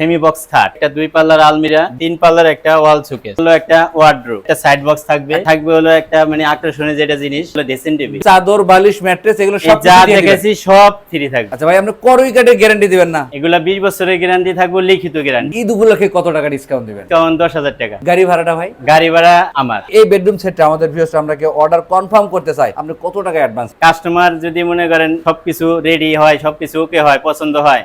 Semi box খাট একটা দুই পাল্লার আলমিরা তিন পাল্লার একটা ওয়াল সুকেস হলো একটা ওয়ার্ড্রোব একটা সাইড বক্স থাকবে। থাকবে হলো একটা মানে আকর্ষণীয় যেটা জিনিস হলো ড্রেসিং টেবিল চাদর বালিশ ম্যাট্রেস এগুলো সব যা কিছু দিয়ে দিবেন। দেখেছি সব ফ্রি থাকবে। আচ্ছা ভাই আপনি করই কাটে গ্যারান্টি দিবেন না? এগুলা বিশ বছরের গ্যারান্টি থাকবে লিখিত গ্যারান্টি ঈদ উপলক্ষে কত টাকা ডিসকাউন্ট দিবেন? গাড়ি ভাড়াটা ভাই? গাড়ি ভাড়া আমার। এই বেডরুম সেটটা আমাদের ভিউয়ার্স আমরা অর্ডার কনফার্ম করতে চাই আপনি কত টাকা অ্যাডভান্স কাস্টমার যদি মনে করেন সবকিছু রেডি হয় সবকিছু ওকে হয় পছন্দ হয়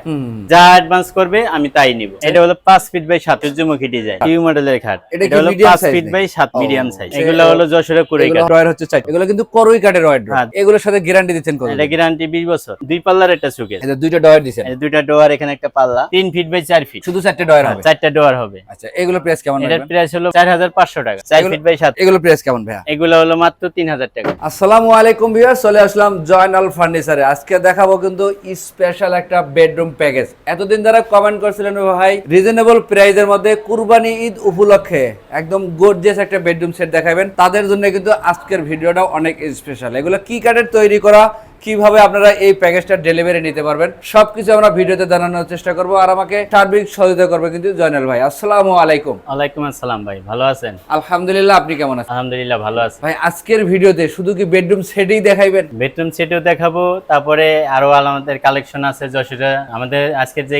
যা অ্যাডভান্স করবে আমি তাই নিব। এটা হলো পাঁচ ফিট বাই সূর্যমুখী ডিজাইন কিউ মডেলের খাট। এটা হলো ফিট বাই সাত মিডিয়াম সাইজ এগুলো হলো যশোরের কুড়ে এগুলো ড্রয়ার হচ্ছে চাই এগুলো কিন্তু করই কাঠের হ্যাঁ। এগুলোর সাথে গ্যারান্টি দিচ্ছেন কত এটা গ্যারান্টি বিশ বছর। দুই পাল্লার একটা সুকেস এটা দুইটা ডয়ার এই দুইটা ডোয়ার এখানে একটা পাল্লা। তিন ফিট বাই চার ফিট। শুধু চারটে ডয়ার হবে? চারটা ডোয়ার হবে। আচ্ছা এগুলো প্রাইস কেমন এটার প্রাইস হলো চার হাজার পাঁচশো টাকা। চার ফিট বাই সাত। এগুলো প্রাইস কেমন ভাইয়া? এগুলো হলো মাত্র তিন হাজার টাকা। আসসালামু আলাইকুম ভিউয়ার চলে আসলাম জয়নাল ফার্নিচারে আজকে দেখাবো কিন্তু স্পেশাল একটা বেডরুম প্যাকেজ এতদিন যারা কমেন্ট করছিলেন ভাই। রিজনেবল প্রাইজের মধ্যে কুরবানি ঈদ উপলক্ষে একদম গর্জিয়াস একটা বেডরুম সেট দেখাবেন। তাদের জন্য কিন্তু আজকের ভিডিওটা অনেক স্পেশাল এগুলো কি কাঠের তৈরি করা? কীভাবে আপনারা এই প্যাকেজটা ডেলিভারি নিতে পারবেন সবকিছু আমরা ভিডিওতে জানানোর চেষ্টা করব আর আমাকে সার্বিক সহযোগিতা করবে কিন্তু জয়নাল ভাই। আসসালামু আলাইকুম। ওয়ালাইকুম আসসালাম ভাই ভালো আছেন? আলহামদুলিল্লাহ আপনি কেমন আছেন? আলহামদুলিল্লাহ ভালো আছি। ভাই আজকের ভিডিওতে শুধু কি বেডরুম সেটই দেখাইবেন? বেডরুম সেটও দেখাবো তারপরে আরও আমাদের কালেকশন আছে যশোরে। আমাদের আজকের যে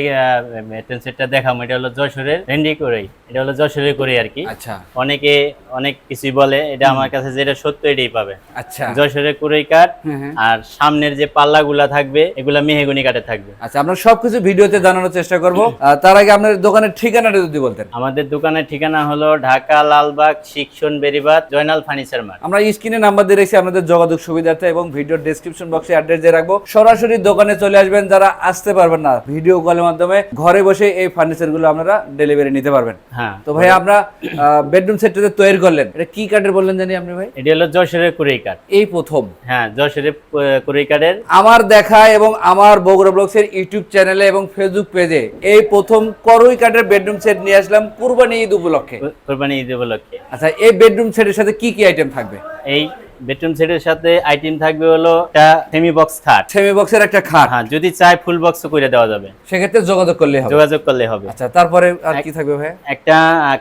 বেডরুম সেটটা দেখাবো এটা হলো যশোরের রেন্ডি করেই। এটা হলো যশোরের করে আর কি। আচ্ছা। অনেকে অনেক কিছুই বলে এটা আমার কাছে যেটা সত্য এটাই পাবে। আচ্ছা। যশোরের কুড়াই কাঠ আর হ্যাঁ। সামনের যে পাল্লাগুলা থাকবে এগুলা মেহেগুনি কাঠে থাকবে। আচ্ছা আমরা সবকিছু ভিডিওতে জানানোর চেষ্টা করব। তার আগে আপনার দোকানের ঠিকানাটা যদি বলতেন। আমাদের দোকানের ঠিকানা হলো ঢাকা লালবাগ শিক্ষণ বেরিবাদ জয়নাল ফার্নিচার মার্ট। আমরা স্ক্রিনে নাম্বার দিয়ে রেখেছি আপনাদের যোগাযোগ সুবিধার্থে এবং ভিডিওর ডেসক্রিপশন বক্সে অ্যাড্রেস দিয়ে রাখব। সরাসরি দোকানে চলে আসবেন যারা আসতে পারবেন না ভিডিও কলের মাধ্যমে ঘরে বসে এই ফার্নিচারগুলো আপনারা ডেলিভারি নিতে পারবেন। হ্যাঁ। তো ভাই আমরা বেডরুম সেটটাতে তৈরি করলেন এটা কি কাঠের বললেন জানি আপনি ভাই? এটি হলো যশোরের কুড়াই কাঠ। এই প্রথম। হ্যাঁ যশোরের কাঠের আমার দেখা এবং আমার বগুড়া ব্লগস এর ইউটিউব চ্যানেলে এবং ফেসবুক পেজে এই প্রথম করই কাঠের বেডরুম সেট নিয়ে আসলাম কুরবানি ঈদ উপলক্ষে। কুরবানি ঈদ উপলক্ষে। আচ্ছা এই বেডরুম সেটের সাথে কি কি আইটেম থাকবে? এই বেডরুম সেটের সাথে আইটেম থাকবে হলো একটা সেমি বক্স খাট। সেমি বক্সের একটা খাট। হ্যাঁ যদি চাই ফুল বক্স করে দেওয়া যাবে। সেক্ষেত্রে যোগাযোগ করলে হবে। যোগাযোগ করলে হবে। আচ্ছা তারপরে আর কি থাকবে ভাই? একটা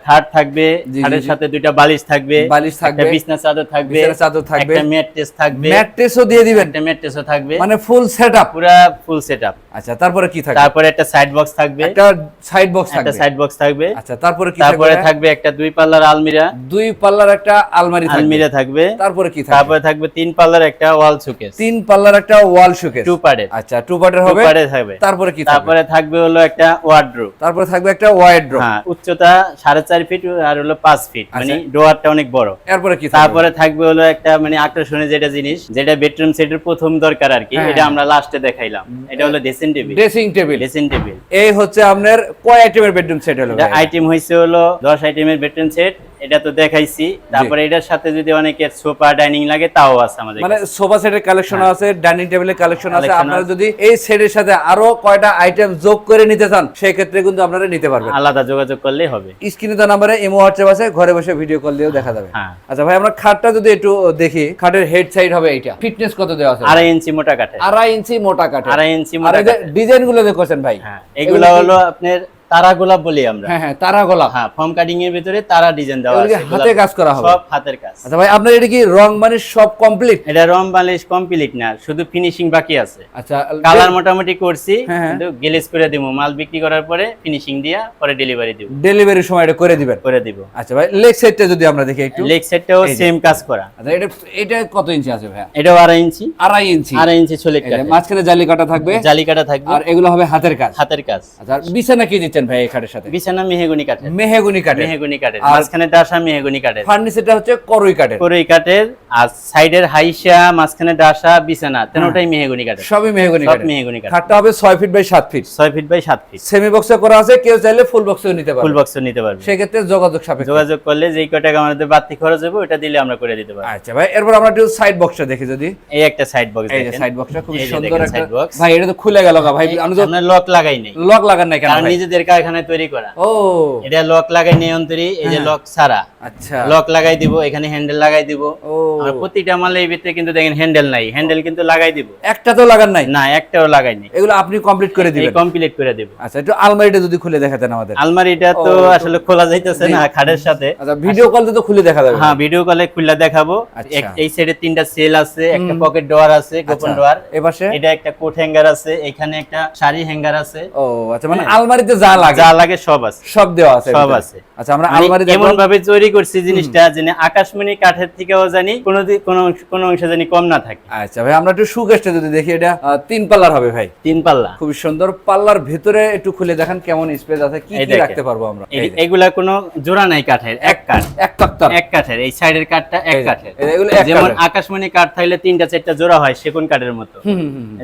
খাট থাকবে খাটের সাথে দুইটা বালিশ থাকবে। বালিশ থাকবে। একটা বিছনা চাদর থাকবে। বিছানার চাদর থাকবে। একটা ম্যাট্রেস থাকবে। ম্যাট্রেসও দিয়ে দিবেন। একটা ম্যাট্রেসও থাকবে। মানে ফুল সেটআপ পুরা ফুল সেটআপ আচ্ছা তারপরে কি থাকবে? তারপরে একটা সাইড বক্স থাকবে। একটা সাইড বক্স থাকবে। একটা সাইড বক্স থাকবে। আচ্ছা তারপরে কি থাকবে তারপরে থাকবে থাকবে একটা দুই পাল্লার আলমিরা। দুই পাল্লার একটা আলমারি থাকবে। আলমিরা থাকবে। তারপরে কি থাকবে। তারপরে থাকবে তিন পাল্লার একটা ওয়াল শোকেস। তিন পাল্লার একটা ওয়াল শোকেস। টু পার্টের আচ্ছা টু পার্টের হবে? পার্টের থাকবে। তারপরে কি তারপরে থাকবে হলো একটা ওয়ার্ড্রোব তারপরে থাকবে একটা ওয়াইড হ্যাঁ উচ্চতা সাড়ে চার ফিট আর হলো পাঁচ ফিট মানে আচ্ছা। ডোয়ারটা অনেক বড়। এরপরে কি তারপরে থাকবে হলো একটা মানে আকর্ষণীয় যেটা জিনিস যেটা বেডরুম সেটের প্রথম দরকার আর কি হ্যাঁ। এটা আমরা লাস্টে দেখাইলাম। এটা হলো dressing table dressing table dressing table এই হচ্ছে আপনার কয় আইটেমের বেডরুম সেট হলো আইটেম হয়েছে হলো দশ আইটেমের বেডরুম সেট এটা তো দেখাইছি। তারপরে এটার সাথে যদি অনেকের সোফা ডাইনিং লাগে তাও আছে আমাদের মানে। সোফা সেটের কালেকশন আছে ডাইনিং টেবিলের কালেকশন আছে। আপনারা যদি এই সেটের সাথে আরও কয়টা আইটেম যোগ করে নিতে চান সেই ক্ষেত্রে কিন্তু আপনারা নিতে পারবেন। আলাদা যোগাযোগ করলেই হবে। স্ক্রিনে তো নাম্বারে ইমো হোয়াটসঅ্যাপ আছে ঘরে বসে ভিডিও কল দিয়েও দেখা যাবে। হ্যাঁ। আচ্ছা ভাই আমরা খাটটা যদি একটু দেখি খাটের হেড সাইড হবে এটা ফিটনেস কত দেওয়া আছে? আড়াই ইঞ্চি মোটা কাঠে আড়াই ইঞ্চি মোটা কাঠে আড়াই ইঞ্চি মোটা। ডিজাইনগুলো দেখছেন ভাই। হ্যাঁ এগুলা হলো আপনার তারা গোলাপ বলি আমরা। হ্যাঁ হ্যাঁ তারা গোলাপ। হ্যাঁ ফর্ম কাটিং এর ভিতরে তারা ডিজাইন দেওয়া আছে হাতে কাজ করা হবে? সব হাতের কাজ। আচ্ছা ভাই আপনার এটা কি রং মানে সব কমপ্লিট এটা রং বালিশ কমপ্লিট না শুধু ফিনিশিং বাকি আছে। আচ্ছা কালার মোটামুটি করছি হ্যাঁ, হ্যাঁ। কিন্তু গ্লেজ করে দিব মাল বিক্রি করার পরে ফিনিশিং দিয়া পরে ডেলিভারি দিব। ডেলিভারির সময় এটা করে দিবেন? করে দিব। আচ্ছা ভাই লেগ সাইডটা যদি আমরা দেখি একটু। লেগ এই সেম কাজ করা। আচ্ছা এটা এটা কত ইঞ্চি আছে ভাইয়া? এটাও আড়াই ইঞ্চি। আড়াই ইঞ্চি। আড়াই ইঞ্চি ছলিট মাঝখানে জালি কাটা থাকবে। জালি কাটা থাকবে। আর এগুলো হবে হাতের কাজ। হাতের কাজ। আচ্ছা বিছানা কি দিচ্ছেন ভাই এই খাটের সাথে? বিছানা মেহেগুনি কাঠের। মেহেগুনি কাঠের। মেহেগুনি কাঠের। মাঝখানে ডাসা মেহেগুনি কাঠের। ফার্নিচারটা হচ্ছে করই কাঠের। করই কাঠের আর সাইডের হাইসা মাঝখানে ডাসা বিছানা তেনোটাই মেহেগুনি কাঠের। সবই মেহগনি কাঠের। মেহেগুনি কাঠের। খাটটা হবে ছয় ফিট বাই সাত ফিট ছয় ফিট বাই সাত ফিট সেমি বক্সে করা আছে কেউ চাইলে ফুল বক্সেও নিতে পারবে। ফুল পারবে নিতে পারবে। সেক্ষেত্রে যোগাযোগ সাপেক্ষ। যোগাযোগ করলে যেই কয় টাকা আমাদের বাড়তি খরচ হবে ওটা দিলে আমরা করে দিতে পারব। আচ্ছা ভাই এরপর আমরা একটু সাইড বক্সটা দেখি যদি। এই একটা সাইড বক্স এই যে সাইড বক্সটা খুব সুন্দর একটা। ভাই এটা তো খুলে গেল গা ভাই। আমি তো লক লাগাই নাই। লক লাগান নাই কেন কারণ নিজেদের কারখানায় তৈরি করা। ও। এটা লক লাগাই নিয়ন্ত্রী এই যে হ্যাঁ। লক ছাড়া। আচ্ছা। লক লাগাই দিব এখানে হ্যান্ডেল লাগাই দিব। ও। আর প্রতিটা মালের ভিতরে কিন্তু দেখেন হ্যান্ডেল নাই। হ্যান্ডেল কিন্তু লাগাই দিব। একটা তো লাগান নাই? না একটাও লাগাইনি এগুলো আপনি কমপ্লিট করে দিবেন? কমপ্লিট করে দিব। আচ্ছা একটু আলমারিটা যদি খুলে দেখাতেন আমাদের। আলমারিটা তো আসলে খোলা যাইতেছে না খাটের সাথে। আচ্ছা ভিডিও কল তো খুলে দেখা যাবে। হ্যাঁ ভিডিও কলে খুলে দেখাবো। আচ্ছা। এই সাইডে তিনটা সেল আছে একটা পকেট ডোয়ার আছে গোপন আচ্ছা, ডোয়ার এপাশে? এটা একটা কোট হ্যাঙ্গার আছে এখানে একটা শাড়ি হ্যাঙ্গার আছে। ও আচ্ছা মানে আলমারিতে যা লাগে যা লাগে সব আছে। সব দেওয়া আছে সব আছে। আচ্ছা আমরা আলমারি এমন ভাবে তৈরি করছি জিনিসটা আকাশমণি কাঠের থেকেও জানি কোনো দি- কোনো অংশ- কোনো অংশে জানি কম না থাকে। আচ্ছা ভাই আমরা একটু সুকেশটা যদি দেখি এটা তিন পাল্লার হবে ভাই। তিন পাল্লা। খুবই সুন্দর পাল্লার ভিতরে একটু খুলে দেখেন কেমন স্পেস আছে কি কি রাখতে পারব আমরা? এগুলা কোনো জোড়া নাই কাঠের এক কাঠ। এক তক্তার এক কাঠের এই সাইডের কাঠটা এক কাঠের। এগুলো যেমন আকাশমণি কাঠ থাকলে তিনটা চারটা জোড়া হয় সেগুন কাঠের মতো।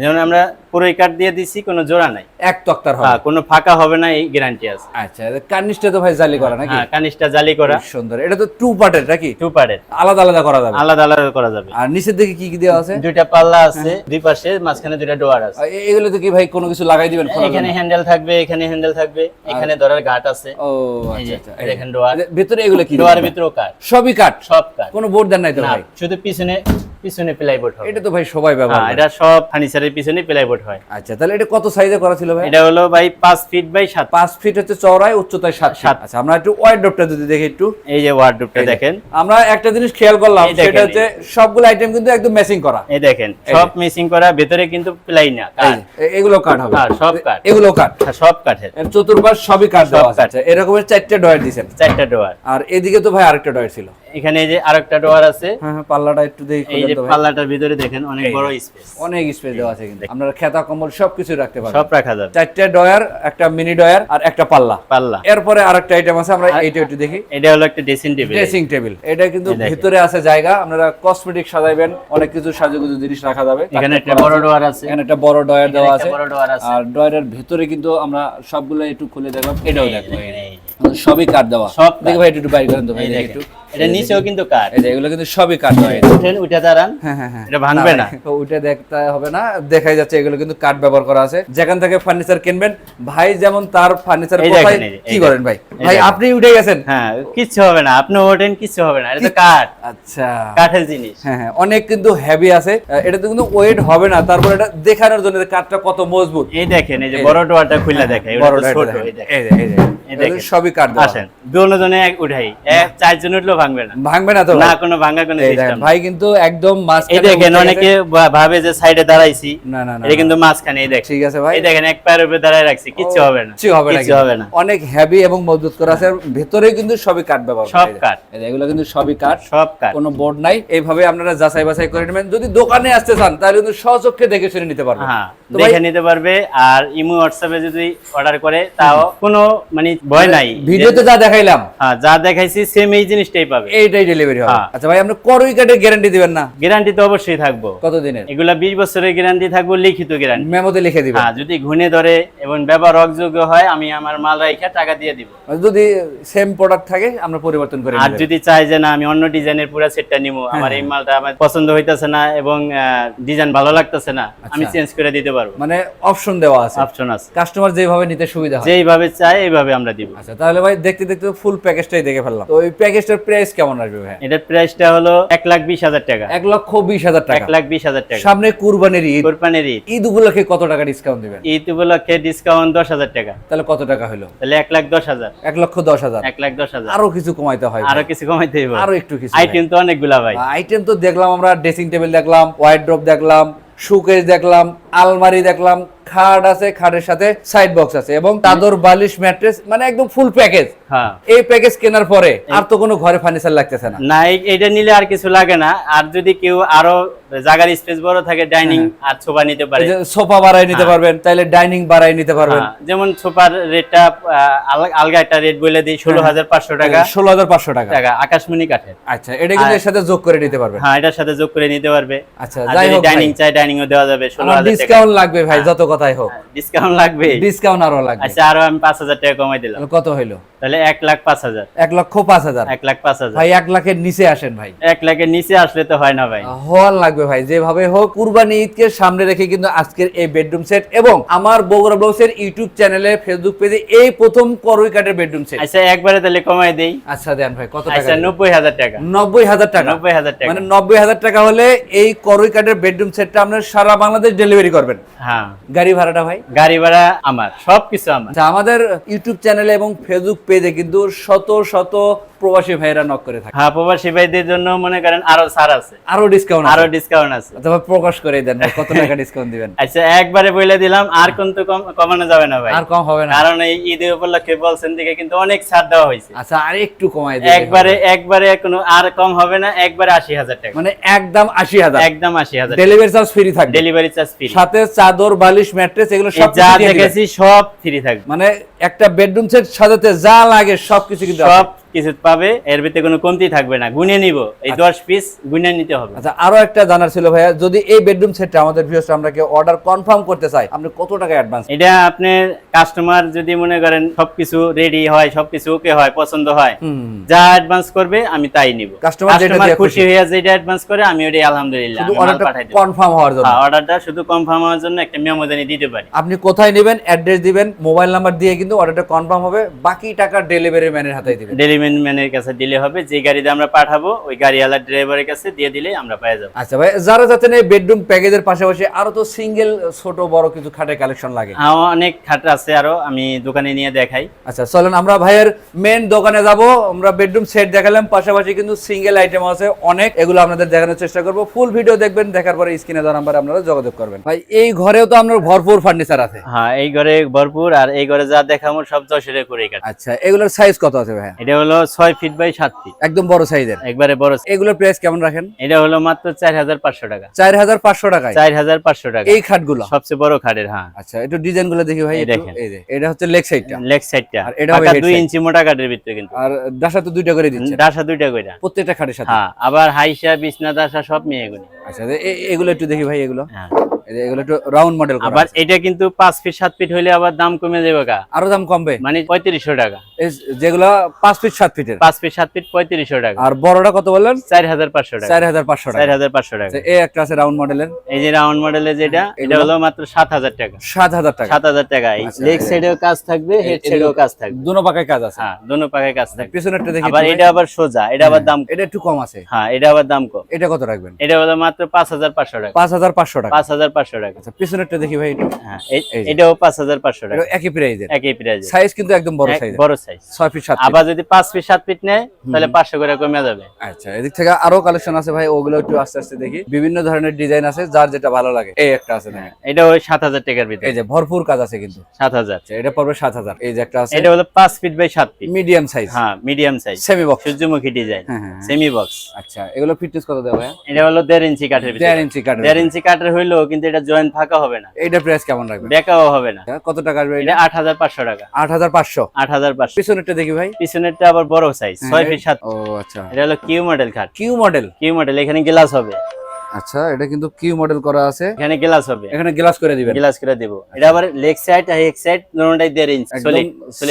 যেমন আমরা পুরোই কাঠ দিয়ে দিছি কোনো জোড়া নাই। এক তক্তার হবে। হ্যাঁ কোনো ফাঁকা হবে না এই গ্যারান্টি আছে। আচ্ছা কার্নিশটা তো ভাই জালি করা নাকি? হ্যাঁ জালি করা। সুন্দর। এটা তো টু পার্টের নাকি? টু পারের আলাদা আলাদা করা যাবে। আলাদা আলাদা করা যাবে। আর নিচের দিকে কি কি দেওয়া আছে? দুইটা পাল্লা আছে দুই পাশে মাঝখানে দুইটা ডোয়ার আছে। আর এ- এগুলোতে কি ভাই কোনো কিছু লাগাই দিবেন এখানে হ্যান্ডেল থাকবে এখানে হ্যান্ডেল থাকবে এখানে ধরার ঘাট আছে। ও আচ্ছা আচ্ছা। এই এই ডোয়ার ভিতরে এগুলো কি ডোয়ার? ভিতরেও কাঠ। সবই কাঠ? সব কাঠ। কোনো বোর্ড দেন নাই তো ভাই? শুধু পিছনে পিছনে প্লাইবোর্ড হবে। এটা তো ভাই সবাই ব্যবহার হ্যাঁ করে। এটা সব ফার্নিচারের পিছনে প্লাইবোর্ড হয়। আচ্ছা তাহলে এটা কত সাইজে করা ছিল ভাই? এটা হলো ভাই পাঁচ ফিট বাই সাত পাঁচ ফিট হচ্ছে চওড়ায় উচ্চতায় সাত সাত। আচ্ছা আমরা একটু ওয়াইড্রপটা যদি দেখি একটু। এই যে ওয়ার্ডরোবটা দেখেন। আমরা একটা জিনিস খেয়াল করলাম সেটা হচ্ছে সবগুলো আইটেম কিন্তু একদম ম্যাচিং করা। এই দেখেন সব মিসিং করা ভেতরে কিন্তু প্লাই না এগুলো কাঠ হবে। হ্যাঁ, সব কাঠ। এগুলো কাঠ। হ্যাঁ, সব কাঠের। চতুর্পাশ সবই কাঠ দেওয়া আছে। এরকমের চারটে ডয়ার দিছেন চারটা ডোয়ার আর এদিকে তো ভাই আরেকটা ডয়ার ছিল। এখানে এই যে আরেকটা ডোয়ার আছে। হ্যাঁ হ্যাঁ পাল্লাটা একটু দেখি এই যে পাল্লাটার ভিতরে দেখেন অনেক বড় স্পেস অনেক স্পেস দেওয়া আছে কিন্তু। আপনারা খেতা কম্বল সবকিছু রাখতে পারবেন সব রাখা যাবে। চারটে ডয়ার একটা মিনি ডয়ার আর একটা পাল্লা। পাল্লা। এরপরে আরেকটা আইটেম আছে আমরা এইটা একটু দেখি। এটা হলো একটা ড্রেসিং টেবিল ড্রেসিং টেবিল এটা কিন্তু ভিতরে আছে জায়গা আপনারা কসমেটিক সাজাইবেন অনেক কিছু সাজুগুজু জিনিস রাখা যাবে। এখানে একটা বড়। ডোয়ার আছে। এখানে একটা বড় ডয়ার দেওয়া আছে। আর ডয়ারের ভিতরে কিন্তু আমরা সবগুলো একটু খুলে দেখলাম। এটাও এই। দেখেন। সবই কাঠ দেওয়া। সব দেখি। ভাই একটু বাইর করেন তো ভাই দেখেন। একটু। এটা নিচেও কিন্তু এই যে এগুলো কিন্তু সবই কাঠ দেওয়া। উঠেন উঠে দাঁড়ান। হ্যাঁ হ্যাঁ হ্যাঁ। এটা ভাঙবে না ভাই, ওইটা দেখতে হবে না দেখাই যাচ্ছে এগুলো কিন্তু কাঠ ব্যবহার করা আছে। যেখান থেকে ফার্নিচার কিনবেন ভাই যেমন তার ফার্নিচার এই দেখেন, এই যে, কি করেন ভাই? ভাই আপনি উঠে গেছেন। হ্যাঁ কিচ্ছু হবে না আপনি ওঠেন কিচ্ছু হবে না এটা তো কাঠ। আচ্ছা। কাঠের জিনিস। হ্যাঁ হ্যাঁ অনেক কিন্তু হেভি আছে। এটা তো কিন্তু ওয়েট হবে না তারপর এটা দেখানোর জন্য কাঠটা কত মজবুত। এই দেখেন এই যে বড় ডোয়ারটা খুলে বড় ছোট এই দেখেন। এই যে, এই যে, এই দেখেন। সবই কাঠ দেওয়া। আসেন দুজনে এক উঠাই এক ভাঙবে না। ভাঙবে না তো না কোনো ভাঙা কোনো সিস্টেম ভাই কিন্তু একদম এই দেখেন অনেকে ভাবে যে সাইডে দাঁড়াইছি। না না এটা কিন্তু মাঝখানে এই দেখেন। ঠিক আছে ভাই। এই দেখেন এক পায়ের উপরে দাঁড়ায় রাখছি হবে না। কিচ্ছু হবে না কিন্তু। হবে না। অনেক হেভি এবং মজবুত করা আছে ভেতরে কিন্তু সবই কাঠ ব্যবহার সব। এগুলো কিন্তু সবই কাঠ। সব কাঠ। কোনো বোর্ড নাই। এইভাবে আপনারা যাচাই বাছাই করে নেবেন। যদি দোকানে আসতে চান তাহলে কিন্তু সচক্ষে দেখে শুনে নিতে পারবেন। হ্যাঁ দেখে নিতে পারবে আর ইমো হোয়াটসঅ্যাপে যদি অর্ডার করে তাও কোনো মানে ভয় নাই। ভিডিওতে যা দেখাইলাম। হ্যাঁ যা দেখাইছি সেম এই জিনিসটাই পাবে। এইটাই ডেলিভারি হবে। হ্যাঁ। আচ্ছা ভাই আপনি করই কাঠের গ্যারান্টি দিবেন না? গ্যারান্টি তো অবশ্যই থাকব। কত দিনের এগুলা বিশ বছরের গ্যারান্টি থাকব লিখিত গ্যারান্টি মেমোতে লিখে দিবেন। হ্যাঁ যদি ঘুনে ধরে এবং ব্যবহার অযোগ্য হয় আমি আমার মাল রাইখা টাকা দিয়ে দিব। যদি সেম প্রোডাক্ট থাকে আমরা পরিবর্তন করে আর যদি চাই যে না আমি অন্য ডিজাইনের পুরো সেটটা নিবো হ্যাঁ, আমার এই মালটা আমার পছন্দ হইতাছে না এবং ডিজাইন ভালো লাগতেছে না আমি আচ্ছা। চেঞ্জ করে দিতে পারব। মানে অপশন দেওয়া আছে। অপশন আছে। কাস্টমার যেভাবে নিতে সুবিধা হয়। যেইভাবে চাই এইভাবে আমরা দিব। আচ্ছা তাহলে ভাই দেখতে দেখতে ফুল প্যাকেজটাই দেখে ফেললাম। তো ওই প্যাকেজটার প্রাইস কেমন আসবে ভাই? এটার প্রাইসটা হলো এক লাখ বিশ হাজার টাকা। এক লক্ষ বিশ হাজার এক টাকা লাখ বিশ হাজার টাকা। সামনে কুরবানির ঈদ। কোরবানির ঈদ। ঈদ উপলক্ষে কত টাকা ডিসকাউন্ট দিবেন? ঈদ উপলক্ষে ডিসকাউন্ট দশ হাজার টাকা। তাহলে কত টাকা হলো? তাহলে এক লাখ দশ হাজার। এক লক্ষ দশ হাজার। এক লাখ দশ হাজার। আরও কিছু কমাইতে হয় আরও কিছু কমাইতে হবে আরও একটু কিছু আইটেম তো অনেকগুলা ভাই। আইটেম তো দেখলাম আমরা ড্রেসিং টেবিল দেখলাম ওয়াইড্রপ দেখলাম শোকেস দেখলাম আলমারি দেখলাম খাট আছে খাটের সাথে সাইড বক্স আছে এবং চাদর বালিশ ম্যাট্রেস মানে একদম ফুল প্যাকেজ হ্যাঁ। এই প্যাকেজ কেনার পরে আর তো কোনো ঘরে ফার্নিচার লাগতেছে না। না এটা নিলে আর কিছু লাগে না। আর যদি কেউ আরও জায়গার স্পেস বড় থাকে ডাইনিং আর সোফা নিতে পারে। সোফা বাড়াই নিতে পারবেন তাইলে ডাইনিং বাড়াই নিতে পারবেন। হ্যাঁ, যেমন সোফার রেটটা আলগা একটা রেট বলে দিই ষোলো হাজার পাঁচশো টাকা। ষোলো হাজার পাঁচশো টাকা। টাকা আকাশমণি কাঠের। আচ্ছা এটা কিন্তু এর সাথে যোগ করে নিতে পারবে হ্যাঁ এটার সাথে যোগ করে নিতে পারবে। আচ্ছা ডাইনিং চাই ডাইনিং ও দেওয়া যাবে ষোলো হাজার ডিসকাউন্ট লাগবে ভাই যত কথাই হোক। ডিসকাউন্ট লাগবে ডিসকাউন্ট আরও লাগবে। আচ্ছা আরও আমি পাঁচ হাজার টাকা কমাই দিলাম। কত হইল? তাহলে এক লাখ পাঁচ হাজার। এক লক্ষ পাঁচ হাজার। এক লাখ পাঁচ হাজার। ভাই এক লাখের নিচে আসেন ভাই। এক লাখের নিচে আসলে তো হয় না ভাই। হওয়ার লাগবে ভাই যেভাবে হোক। কুরবানি ঈদকে সামনে রেখে কিন্তু আজকের এই বেডরুম সেট এবং আমার বগুড়া ব্লগসের ইউটিউব চ্যানেলে ফেসবুক পেজে এই প্রথম করই কাঠের বেডরুম সেট আচ্ছা একবারে তাহলে কমাই দেই। আচ্ছা দেন ভাই কত টাকা আচ্ছা নব্বই হাজার টাকা। নব্বই হাজার টাকা। নব্বই হাজার টাকা। মানে নব্বই হাজার টাকা হলে এই করই কাঠের বেডরুম সেটটা আপনার সারা বাংলাদেশ ডেলিভারি করবেন। হ্যাঁ। গাড়ি ভাড়াটা ভাই? গাড়ি ভাড়া আমার সবকিছু আমার। আচ্ছা আমাদের ইউটিউব চ্যানেলে এবং ফেসবুক পেজে কিন্তু শত শত প্রবাসী ভাইরা নক করে থাকে। হ্যাঁ প্রবাসী ভাইদের জন্য মনে করেন আরও ছাড় আছে। আরও ডিসকাউন্ট আরও ডিসকাউন্ট আছে। অথবা প্রকাশ করে দেন কত টাকা ডিসকাউন্ট দিবেন? আচ্ছা একবারে বলে দিলাম আর কিন্তু কম- কমানো যাবে না ভাই। আর কম হবে না। কারণ এই ঈদের উপলক্ষে বলছেন দিকে কিন্তু অনেক ছাড় দেওয়া হয়েছে। আচ্ছা আর একটু কমাই দিন একবারে একবারে কোনো আর কম হবে না একবারে আশি হাজার টাকা। মানে একদম আশি হাজার। একদম আশি হাজার ডেলিভারি চার্জ ফ্রি থাকবে। ডেলিভারি চার্জ ফ্রি সাথে চাদর বালিশ ম্যাট্রেস এগুলো সব যা। দেখেছি সব ফ্রি থাকবে। মানে একটা বেডরুম সেট সাজাতে যা লাগে সবকিছু কিন্তু। সব কিছু পাবে এর ভিতরে কোনো কমতি থাকবে না। গুনে নিব এই দশ পিস গুনে নিতে হবে। আচ্ছা আরও একটা জানার ছিল ভাইয়া যদি এই বেডরুম সেটটা আমাদের ভিউয়ার্স আমরা কেউ অর্ডার কনফার্ম করতে চাই? আপনি কত টাকা অ্যাডভান্স এটা আপনার কাস্টমার যদি মনে করেন সবকিছু রেডি হয় সবকিছু ওকে হয় পছন্দ হয় যা অ্যাডভান্স করবে আমি তাই নিব। কাস্টমার খুশি। হয়ে যেটা অ্যাডভান্স করে আমি ওটাই আলহামদুলিল্লাহ অর্ডারটা কনফার্ম হওয়ার জন্য? হ্যাঁ অর্ডারটা শুধু কনফার্ম হওয়ার জন্য একটা মেমো জানি দিতে পারি। আপনি কোথায় নেবেন অ্যাড্রেস দিবেন মোবাইল নাম্বার দিয়ে কিন্তু অর্ডারটা কনফার্ম হবে বাকি টাকা ডেলিভারি ম্যানের হাতে দিবেন। ডেলিভারি ম্যানের কাছে দিলে হবে যে গাড়িতে আমরা পাঠাবো ওই গাড়িওয়ালা ড্রাইভারের কাছে দিয়ে দিলে আমরা পেয়ে যাব। আচ্ছা ভাই যারা যাচ্ছেন এই বেডরুম প্যাকেজের পাশাপাশি আরও তো সিঙ্গেল ছোট বড় কিছু খাটের কালেকশন লাগে। হ্যাঁ, অনেক খাট আছে আরও আমি দোকানে নিয়ে দেখাই। আচ্ছা চলেন আমরা ভাইয়ের মেন দোকানে যাব। আমরা বেডরুম সেট দেখালাম পাশাপাশি কিন্তু সিঙ্গেল আইটেম আছে অনেক এগুলো আপনাদের দেখানোর চেষ্টা করব। ফুল ভিডিও দেখবেন দেখার পরে স্ক্রিনে দেওয়া নাম্বারে আপনারা যোগাযোগ করবেন। ভাই এই ঘরেও তো আপনার ভরপুর ফার্নিচার আছে। হ্যাঁ এই ঘরে ভরপুর আর এই ঘরে যা দেখাবো সব যশোরে করে কাট আচ্ছা এগুলোর সাইজ কত আছে ভাইয়া? এটা হলো ছয় ফিট বাই সাত ফিট একদম বড় সাইজের একবারে বড় এগুলোর প্রাইস কেমন রাখেন? এটা হলো মাত্র চার হাজার পাঁচশো টাকা। চার হাজার পাঁচশো টাকায়? চার হাজার পাঁচশো টাকা। এই খাটগুলো? সবচেয়ে বড় খাটের হ্যাঁ। আচ্ছা একটু ডিজাইনগুলো দেখি ভাই দেখেন। এটা হচ্ছে লেগ সাইডটা লেগ সাইডটা আর এটা হবে দুই ইঞ্চি মোটা কাঠের ভিতরে কিন্তু। আর ডাসা তো দুইটা করে দিচ্ছে। ডাসা দুইটা কইরা। প্রত্যেকটা খাটের সাথে? হ্যাঁ আবার হাইসা বিছনা দাসা সব নিয়ে এগুলি। আচ্ছা এগুলো একটু দেখি ভাই এগুলো। হ্যাঁ। এগুলো একটু রাউন্ড মডেল আবার এটা কিন্তু পাঁচ ফিট সাত ফিট হইলে আবার দাম কমে যাবে কা আরও দাম কমবে? মানে পঁয়ত্রিশশো টাকা। যেগুলো পাঁচ ফিট সাত ফিটের পাঁচ ফিট সাত ফিট পঁয়ত্রিশশো টাকা। আর বড়টা কত বললেন? চার হাজার পাঁচশো টাকা। চার হাজার পাঁচশো টাকা। চার হাজার পাঁচশো টাকা। আচ্ছা, এই একটা আছে রাউন্ড মডেলের এই যে রাউন্ড মডেলের যেটা এটা হলো মাত্র সাত হাজার টাকা। সাত হাজার টাকা। সাত হাজার টাকা। আচ্ছা, লেগ সাইডেও কাজ থাকবে হেড সাইডেও কাজ থাকবে। দুনো পাকায় কাজ আছে। হ্যাঁ দোনো কাজ থাকবে। পিছনেরটা দেখি আবার এটা আবার সোজা এটা আবার দাম এটা একটু কম আছে। হ্যাঁ এটা আবার দাম কম। এটা কত রাখবেন? এটা হলো মাত্র পাঁচ হাজার পাঁচশো টাকা। পাঁচ হাজার পাঁচশো টাকা। পাঁচ হাজার পাঁচশো টাকা। আচ্ছা পিছনেরটা দেখি ভাই হ্যাঁ। এটাও পাঁচ হাজার পাঁচশো টাকা। একই প্রাইজের একই প্রাইস সাইজ কিন্তু একদম বড় সাইজ বড় সাইজ ছয় ফিট সাত আবার যদি পাঁচ ফিট সাত ফিট নেয় তাহলে পাঁচশো করে কমে যাবে। আচ্ছা এদিক থেকে আরও কালেকশন আছে ভাই ওগুলো একটু আস্তে আস্তে দেখি। বিভিন্ন ধরনের ডিজাইন আছে যার যেটা ভালো লাগে। এই একটা আছে না এটা ওই সাত হাজার টাকার ভিতরে। এই যে ভরপুর কাজ আছে কিন্তু। সাত হাজার। আচ্ছা এটা পড়বে সাত হাজার। এই যে একটা আছে। এটা হলো পাঁচ ফিট বাই সাত ফিট মিডিয়াম সাইজ হ্যাঁ মিডিয়াম সাইজ সেমি বক্স সূর্যমুখী ডিজাইন হ্যাঁ, হ্যাঁ, হ্যাঁ। সেমি বক্স আচ্ছা এগুলো ফিটনেস কত দেওয়া ভাই? এটা হলো দেড় ইঞ্চি কাঠের ভিতরে। দেড় ইঞ্চি কাঠের দেড় ইঞ্চি কাঠের হইলেও কিন্তু এটা জয়েন্ট ফাঁকা হবে না। এটা প্রাইস কেমন রাখবেন? বেকাও হবে না। কত টাকা আসবে এটা এটা আট হাজার পাঁচশো টাকা। আট হাজার পাঁচশো? আট হাজার পাঁচশো। পিছনেরটা দেখি ভাই। পিছনেরটা আবার বড় সাইজ ছয় ফিট সাত ও আচ্ছা। এটা হলো কিউ মডেল খাট কিউ মডেল কিউ মডেল এখানে গ্লাস হবে। আচ্ছা এটা কিন্তু কিউ মডেল করা আছে। এখানে গ্লাস হবে। এখানে গ্লাস করে দিবেন। গ্লাস করে দেব। এটা আবার লেগ সাইড আর হেড সাইড দুটোটাই দেড় ইঞ্চ সলিড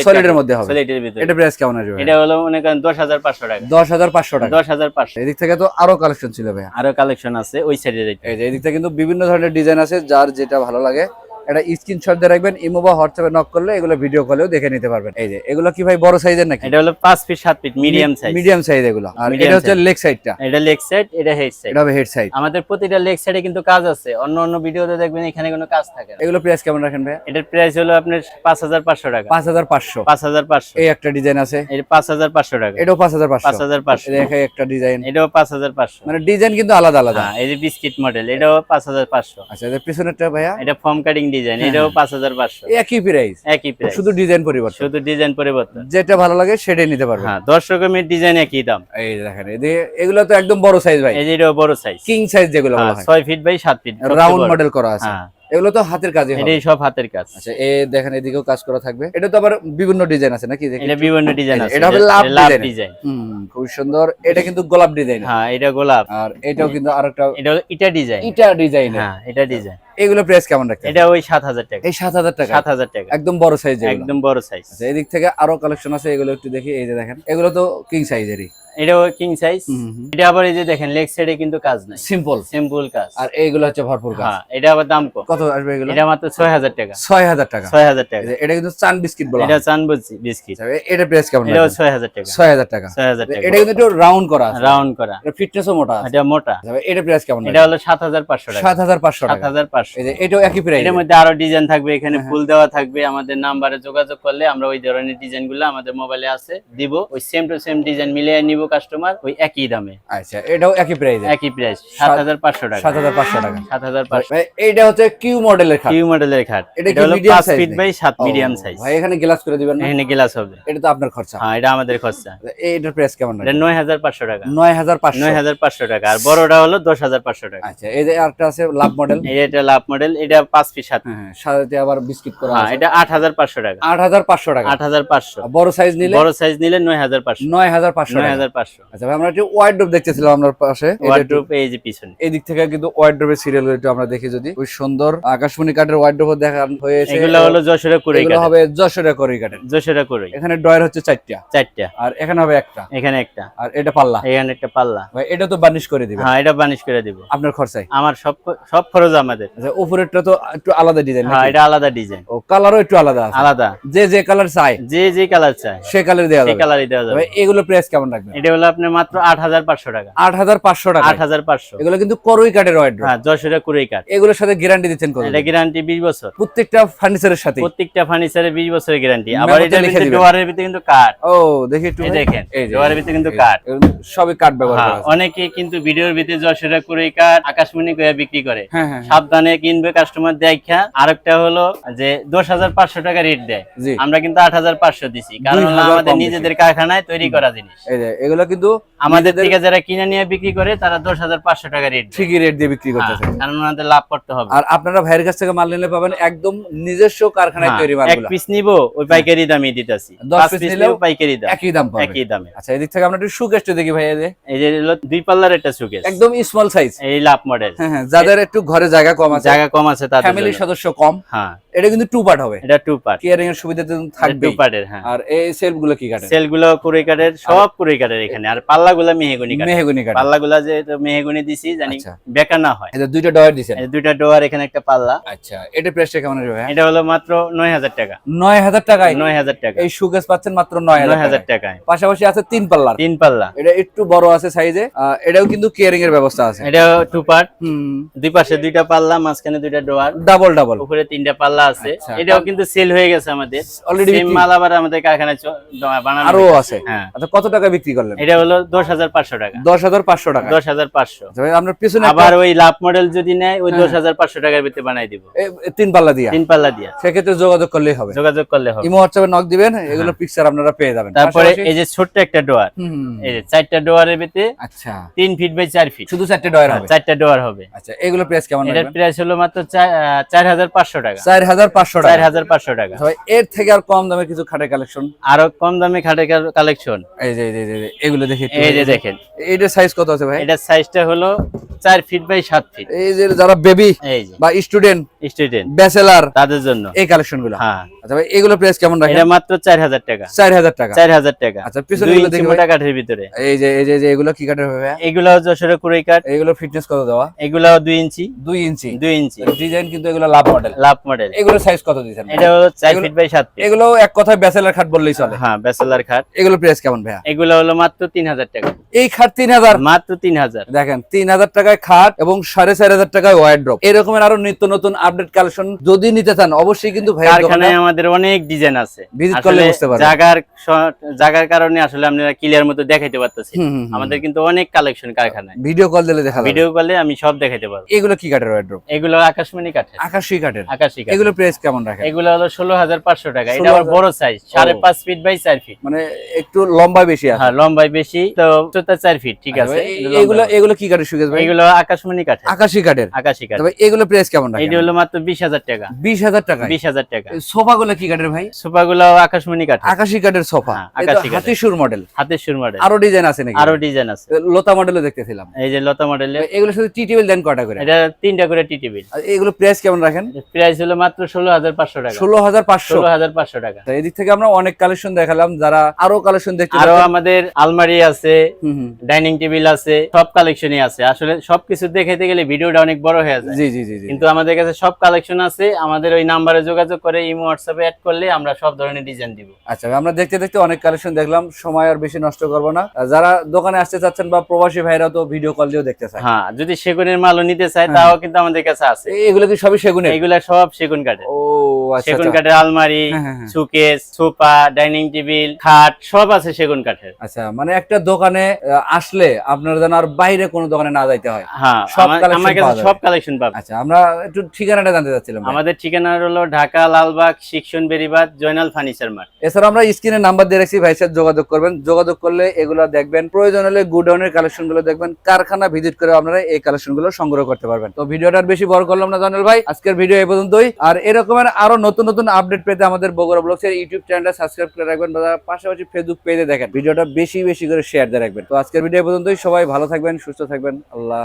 সলিডের মধ্যে হবে। সলিডের ভিতরে। এটা প্রাইস কেমন আসবে এটা হলো মনে করেন দশ হাজার পাঁচশো টাকা। দশ হাজার পাঁচশো টাকা। দশ হাজার পাঁচশো। এদিক থেকে তো আরও কালেকশন ছিল ভাই আরও কালেকশন আছে ওই সাইডে এই যে এদিক থেকে কিন্তু বিভিন্ন ধরনের ডিজাইন আছে যার যেটা ভালো লাগে এটা স্ক্রিনশট দিয়ে রাখবেন ইমো বা হোয়াটসঅ্যাপে নক করলে এগুলো ভিডিও কলেও দেখে নিতে পারবেন। এই যে এগুলো কি ভাই বড় সাইজের নাকি? এটা হলো পাঁচ ফিট সাত feet medium size medium size এগুলো। আর এটা হচ্ছে লেগ সাইডটা এটা লেগ সাইড এটা হেড সাইড এটা হেড সাইড আমাদের প্রতিটা লেগ সাইডে কিন্তু কাজ আছে। অন্য অন্য ভিডিওতে দেখবেন এখানে কোনো কাজ থাকে না। এগুলো প্রাইস কেমন রাখেন ভাই এটার প্রাইস হলো আপনার পাঁচ হাজার পাঁচশো টাকা। পাঁচ হাজার পাঁচশো। পাঁচ হাজার পাঁচশো। এই একটা ডিজাইন আছে। এটা পাঁচ হাজার পাঁচশো টাকা। এটাও পাঁচ হাজার পাঁচ পাঁচশো হাজার পাঁচশো। দেখে একটা ডিজাইন এটাও পাঁচ হাজার পাঁচশো। মানে ডিজাইন কিন্তু আলাদা আলাদা। হ্যাঁ এই যে বিস্কিট মডেল এটাও পাঁচ হাজার পাঁচশো। আচ্ছা এদের পিছনেরটা ভাইয়া? এটা ফর্ম কাটিং ডিজাইন এটাও পাঁচ হাজার পাঁচশো। একই প্রাইস একই প্রাইস শুধু ডিজাইন পরিবর্তন। শুধু ডিজাইন পরিবর্তন। যেটা ভালো লাগে সেটাই নিতে পারবেন। হ্যাঁ দশ রকমের ডিজাইন একই দাম। এই দেখেন এগুলো তো একদম বড় সাইজ ভাই। এটাও বড় সাইজ কিং সাইজ যেগুলো বলা হয়। ছয় ফিট বাই সাত ফিট রাউন্ড মডেল করা আছে। হ্যাঁ। এগুলো তো হাতের কাজে হবে। এটাই সব হাতের কাজ। আচ্ছা এ দেখেন এদিকেও কাজ করা থাকবে। এটা তো আবার বিভিন্ন ডিজাইন আছে নাকি? এটা বিভিন্ন ডিজাইন আছে। এটা হবে লাভ ডিজাইন হুম খুবই সুন্দর। এটা কিন্তু গোলাপ ডিজাইন হ্যাঁ এটা গোলাপ। আর এটাও কিন্তু আরেকটা এটা ইটা ডিজাইন ইটা ডিজাইন হ্যাঁ এটা ডিজাইন এগুলো প্রাইস কেমন রাখছেন এটা ওই সাত হাজার টাকা। এই সাত হাজার টাকা। সাত হাজার টাকা। একদম বড় সাইজ একদম বড় সাইজ আচ্ছা এদিক থেকে আরও কালেকশন আছে এগুলো একটু দেখি এই যে দেখেন এগুলো তো কিং সাইজেরই এটাও কিং সাইজ এটা আবার এই যে দেখেন লেগ সাইডে কিন্তু কাজ নাই। সিম্পল সিম্পল কাজ। আর এইগুলো হচ্ছে ভরপুর কাজ। হ্যাঁ এটা আবার দাম কম। কত আসবে এগুলো? এটা মাত্র ছয় হাজার টাকা। ছয় হাজার টাকা। ছয় হাজার টাকা। এই এটা কিন্তু চান বিস্কিট বলা এটা চান বিস্কিট। আচ্ছা, এটা প্রাইস কেমন এটা রাখবেন? ছয় হাজার টাকা। ছয় হাজার টাকা। ছয় হাজার টাকা। এটা কিন্তু একটু রাউন্ড করা আছে। রাউন্ড করা। এটা ফিটনেসও মোটা আছে। এটা মোটা। আচ্ছা, এটা প্রাইস কেমন এটা হলো সাত হাজার পাঁচশো টাকা। সাত হাজার পাঁচশো সাত টাকা হাজার পাঁচশো এই যে এটাও একই প্রাইস এটার মধ্যে আরও ডিজাইন থাকবে এখানে হ্যাঁ, ফুল দেওয়া থাকবে আমাদের নাম্বারে যোগাযোগ করলে আমরা ওই ধরনের ডিজাইন আমাদের মোবাইলে আছে দিব। ওই সেম টু সেম ডিজাইন মিলিয়ে নিব কাস্টমার ওই একই দামে। আচ্ছা এটাও একই প্রাইস একই প্রাইস সাত হাজার পাঁচশো টাকা। সাত হাজার পাঁচশো টাকা। সাত হাজার পাঁচশো। ভাই, এইটা হচ্ছে কিউ মডেলের খাট। কিউ মডেলের খাট। এটা এটা হলো medium ফিট বাই সাত মিডিয়াম সাইজ ভাই এখানে গ্লাস করে দিবেন না? এখানে গ্লাস হবে। এটা তো আপনার খরচা। হ্যাঁ এটা আমাদের খরচা। এইটার প্রাইস কেমন এটা নয় হাজার পাঁচশো টাকা। নয় হাজার পাঁচশো। নয় হাজার পাঁচশো টাকা। আর বড়টা হলো দশ হাজার পাঁচশো টাকা। আচ্ছা এই যে আরেকটা আছে লাভ মডেল এটা লাভ মডেল এটা পাঁচ ফিট সাত হ্যাঁ সাথে আবার বিস্কিট করা হ্যাঁ আছে। এটা আট হাজার পাঁচশো টাকা। আট হাজার পাঁচশো টাকা? আট হাজার পাঁচশো। আর বড় সাইজ নিলে? বড় সাইজ নিলে নয় হাজার পাঁচশো নয় হাজার পাঁচশো নয় টাকা হাজার পাঁচশো। আচ্ছা ভাই আমরা একটু ওয়াইড্রোপ দেখতেছিলাম আপনার পাশে। একটু- ওয়ার্ড্রোপ এই যে পিছনে। এই দিক থেকে কিন্তু ওয়াইড্রোপের সিরিয়াল একটু আমরা দেখি যদি। ওই সুন্দর আকাশমণি কাঠের ওয়াইড্রোপ দেখা হয়েছে। এগুলো হলো যশোরে কুড়ি এগুলো হবে যশোরে করি কাঠের। যশোরে কুড়ি এখানে ডয়ার হচ্ছে চারটা। চারটা। আর এখানে হবে একটা। এখানে একটা। আর এটা পাল্লা। এখানে একটা পাল্লা। ভাই এটা তো বানিশ করে দিবে হ্যাঁ এটা বানিশ করে দিব। আপনার খরচায়? আমার সব সব খরচ আমাদের। আচ্ছা উপরেরটা তো একটু আলাদা ডিজাইন হ্যাঁ এটা আলাদা ডিজাইন ও কালারও একটু আলাদা আছে। আলাদা। যে যে কালার চাই যে যে কালার চায়। সে কালার দেওয়া যাবে। কালারই দেওয়া যাবে। এগুলো প্রাইস কেমন রাখবেন? এটা হলো আপনার মাত্র আট হাজার পাঁচশো টাকা। আট হাজার পাঁচশো টাকা আট হাজার পাঁচশো। এগুলো কিন্তু করই কাঠের হ্যাঁ যশোরে কাঠ। এগুলোর সাথে গ্যারান্টি দিচ্ছেন কত এটা গ্যারান্টি বিশ বছর। প্রত্যেকটা ফার্নিচারের সাথে প্রত্যেকটা ফার্নিচারে বিশ বছরের গ্যারান্টি আবার লিখে ভিতরে। ডোয়ারের ভিতরে কিন্তু কাঠ। ও দেখি একটু এই দেখেন ডোয়ারের ভিতরে কিন্তু কাঠ। সবই কাঠ ব্যবহার হ্যাঁ করা অনেকে কিন্তু ভিডিওর ভিতরে যশোরে কুড়ি কাঠ আকাশমণি করে বিক্রি করে। হ্যাঁ হ্যাঁ। সাবধানে কিনবে কাস্টমার দেখা আরেকটা হলো যে দশ হাজার পাঁচশো টাকা রেট দেয়। আমরা কিন্তু আট হাজার পাঁচশো দিছি। কারণ আমাদের নিজেদের কারখানায় তৈরি করা জিনিস। এগুলো কিন্তু আমাদের থেকে যারা কিনে নিয়ে বিক্রি করে তারা দশ হাজার পাঁচশো টাকা রেট ঠিকই রেট দিয়ে বিক্রি করতেছে। কারণ ওনাদের লাভ করতে হবে। আর আপনারা ভাইয়ের কাছ থেকে মাল নিলে পাবেন একদম নিজস্ব কারখানায় হ্যাঁ, তৈরি এক পিস নিব ওই পাইকারি দামে দিতেছি। দশ পিস নিলেও নিলেও পাইকারি দাম। একই দাম একই দামে। আচ্ছা এদিক থেকে আমরা একটু সুকেশটা দেখি ভাই এই যে। দুই পাল্লার একটা সুকেস একদম স্মল সাইজ এই লাভ মডেল হ্যাঁ হ্যাঁ যাদের একটু ঘরে জায়গা কম আছে জায়গা কম আছে তাদের ফ্যামিলির সদস্য কম। হ্যাঁ। এটা কিন্তু টু পার্ট হবে। এটা টু পার্ট কেয়ারিং এর সুবিধা থাকবে টু পার্টের হ্যাঁ। আর এই সেলফগুলো কি কাটে? সেলগুলো কুড়ি কাঠের সব কুড়ি কাঠের এখানে। আর পাল্লা গুলা মেহেগুনি কাঠ মেহগুনি কাটে। পাল্লা গুলা যে মেহেগুনি দিছি জানি আচ্ছা। বেকা না হয়। এটা দুইটা ডয়ার দিছেন। এই দুইটা ডোয়ার এখানে একটা পাল্লা। আচ্ছা এটা প্রাইসটা কেমন হবে এটা হলো মাত্র নয় হাজার টাকা। নয় হাজার টাকায়? নয় হাজার টাকা। এই সুকেস পাচ্ছেন মাত্র নয় নয় হাজার হাজার টাকায়। টাকায়। পাশাপাশি আছে তিন পাল্লা তিন পাল্লা। এটা একটু বড় আছে সাইজে এটাও কিন্তু কেয়ারিং এর ব্যবস্থা আছে। এটা টু পার্ট হুম। দুই পাশে দুইটা পাল্লা মাঝখানে দুইটা ডোয়ার ডাবল ডাবল উপরে তিনটা পাল্লা আছে। আচ্ছা। এটাও কিন্তু সেল হয়ে গেছে আমাদের। Same মাল আবার আমাদের কারখানায় বানানো আরও আছে। হ্যাঁ। আচ্ছা কত টাকা বিক্রি করলেন? এটা হলো দশ হাজার পাঁচশো টাকা। দশ হাজার পাঁচশো টাকা। দশ হাজার পাঁচশো। আচ্ছা ভাই, আপনার পিছনে আবার ওই লাভ মডেল যদি নেয় ওই হ্যাঁ। দশ হাজার পাঁচশো টাকার ভিতরে বানাই দিব। এ- এ তিন পাল্লা দিয়া? তিন পাল্লা দিয়া। সেক্ষেত্রে যোগাযোগ করলেই হবে। যোগাযোগ করলে হবে। ইমো হোয়াটসঅ্যাপে নক দিবেন এগুলো পিকচার আপনারা পেয়ে যাবেন। হ্যাঁ। তারপরে এই যে ছোট্ট একটা ডোয়ার। এই যে চারটা ডোয়ারের ভিতরে আচ্ছা। তিন ফিট বাই চার ফিট শুধু চারটে ডয়ার হবে। চারটা ডোয়ার হবে। আচ্ছা এগুলো প্রাইস কেমন এটার রাখবেন? প্রাইস হলো মাত্র চার- হাজার পাঁচশো টাকা। চার হাজার পাঁচশো চার টাকা। হাজার পাঁচশো টাকা। ভাই, এর থেকে আর কম দামে কিছু খাটে কালেকশন আরও কম দামে খাটে কালেকশন এই যে এগুলো দেখি এই যে দেখেন। এইটার সাইজ কত আছে ভাই? এটার সাইজটা হলো চার ফিট বাই সাত ফিট এই যে যারা বেবি বা স্টুডেন্ট স্টুডেন্ট ব্যাচেলার তাদের জন্য। এই কালেকশনগুলো হ্যাঁ। আচ্ছা ভাই এগুলো প্রাইস কেমন রাখেন? এটা মাত্র চার হাজার টাকা। চার হাজার টাকা। চার হাজার টাকা। আচ্ছা পিছনে দেখি মোটা কাঠের ভিতরে। এই যে এই যে এগুলো কি কাঠের হবে এগুলো যশোরে কুড়ি কাঠ। এগুলো ফিটনেস কত দেওয়া? এগুলো দুই ইঞ্চি দুই ইঞ্চি দুই ইঞ্চি ডিজাইন কিন্তু এগুলো লাভ মডেল লাভ মডেল এগুলো সাইজ কত দিচ্ছেন এটা হলো চার ফিট বাই সাত ফিট এগুলো এক কথায় ব্যাচেলার খাট বললেই চলে। হ্যাঁ ব্যাচেলার খাট। এগুলো প্রাইস কেমন ভাইয়া? এগুলো হলো মাত্র তিন হাজার টাকা। এই খাট তিন হাজার? মাত্র তিন হাজার। দেখেন তিন হাজার টাকায় খাট এবং সাড়ে চার হাজার টাকায় ওয়ার ড্রপ এরকমের আরও নিত্য নতুন আপডেট কালেকশন যদি নিতে চান অবশ্যই কিন্তু কারখানায় আমাদের অনেক ডিজাইন আছে। Visit করলে বুঝতে পারবেন। জায়গার জায়গার কারণে আসলে আপনারা ক্লিয়ার মতো দেখাইতে পারতেছি। আমাদের কিন্তু অনেক কালেকশন কারখানায়। ভিডিও কল দিলে দেখা ভিডিও কলে আমি সব দেখাইতে পারব। এগুলো কি কাঠের ওয়ার ড্রপ এগুলো আকাশমণি কাঠের। আকাশি কাঠের। আকাশি কাঠ এগুলো প্রাইস কেমন রাখেন? এগুলো হলো ষোলো হাজার পাঁচশো টাকা। এটা 16,000 আবার বড় সাইজ সাড়ে ও। পাঁচ ফিট বাই চার ফিট মানে একটু লম্বা বেশি আছে। হ্যাঁ লম্বাই বেশি তো উচ্চতা চার ফিট ঠিক আচ্ছা আছে? এগুলো এগুলো কি কাঠের সুগেশ ভাই? এগুলো আকাশমণি কাঠে আকাশি কাঠের। আকাশি কাঠ তবে এগুলো প্রাইস কেমন রাখেন? হলো মাত্র বিশ হাজার টাকা। বিশ হাজার টাকা। বিশ হাজার টাকা। সোফা গুলো কি কাঠের ভাই? সোফা গুলো আকাশমণি কাঠ আকাশি কাঠের সোফা। হ্যাঁ, আকাশি কাঠের। হাতি সুর মডেল হাতের সুর মডেল আরও ডিজাইন আছে নাকি? আরও ডিজাইন আছে। লতা মডেলও দেখতেছিলাম। এই যে লতা মডেলের এগুলো শুধু টি টেবিল দেন কটা করে? এটা তিনটা করে টি টেবিল। এগুলো প্রাইস কেমন রাখেন? প্রাইস হলো মাত্র ষোলো হাজার পাঁচশো টাকা। ষোলো হাজার পাঁচশো। ষোলো হাজার পাঁচশো টাকা। তো এদিক থেকে আমরা অনেক কালেকশন দেখালাম যারা আরও কালেকশন দেখতে আরও আমাদের আলমারি আছে। ডাইনিং টেবিল আছে সব কালেকশনই আছে। আসলে সবকিছু দেখাইতে গেলে ভিডিওটা অনেক বড় হয়ে যায়। জি জি জি কিন্তু আমাদের কাছে সব কালেকশন আছে আমাদের ওই নাম্বারে যোগাযোগ করে ইমো হোয়াটসঅ্যাপে অ্যাড করলে আমরা সব ধরনের ডিজাইন দিব। আচ্ছা আমরা দেখতে দেখতে অনেক কালেকশন দেখলাম সময় আর বেশি নষ্ট করব না। যারা দোকানে আসতে চাচ্ছেন বা প্রবাসী ভাইরা তো ভিডিও কল দিয়েও দেখতে চায়। হ্যাঁ যদি সেগুনের মালও নিতে চায় হ্যাঁ। তাও কিন্তু আমাদের কাছে আছে। এগুলো কি সবই সেগুনের? এগুলা সব সেগুন কাঠের। ও আচ্ছা সেগুন আচ্ছা। কাঠের আলমারি হ্যাঁ, হ্যাঁ। সুকেস সোফা ডাইনিং টেবিল খাট সব আছে সেগুন কাঠের। আচ্ছা মানে একটা দোকানে আসলে আপনারা যেন আর বাইরে কোনো দোকানে না যাইতে হয়। হ্যাঁ। আমার কাছে সব কালেকশন আচ্ছা আমরা একটু ঠিকানাটা জানতে চাচ্ছিলাম আমাদের ঠিকানা হলো ঢাকা লালবাগ শিক্ষণ বেরিবাদ জয়নাল ফার্নিচার মার্ট। এছাড়া আমরা স্ক্রিনে নাম্বার দিয়ে রাখছি ভাইয়ের সাথে যোগাযোগ করবেন। যোগাযোগ করলে এগুলো দেখবেন। প্রয়োজন হলে গুডাউনের দেখবেন। কারখানা ভিজিট করে আপনারা এই কালেকশনগুলো সংগ্রহ করতে পারবেন। তো ভিডিওটা বেশি বড় করলাম না জানাল ভাই। আজকের ভিডিও এই পর্যন্তই। আর এরকমের আরও নতুন নতুন আপডেট পেতে আমাদের বগুড়া ব্লগস এর ইউটিউব চ্যানেলটা সাবস্ক্রাইব করে রাখবেন পাশাপাশি ফেসবুক পেজে দেখেন। ভিডিওটা বেশি বেশি করে শেয়ার দিয়ে রাখবেন। তো আজকের ভিডিও পর্যন্তই। সবাই ভালো থাকবেন সুস্থ থাকবেন। আল্লাহ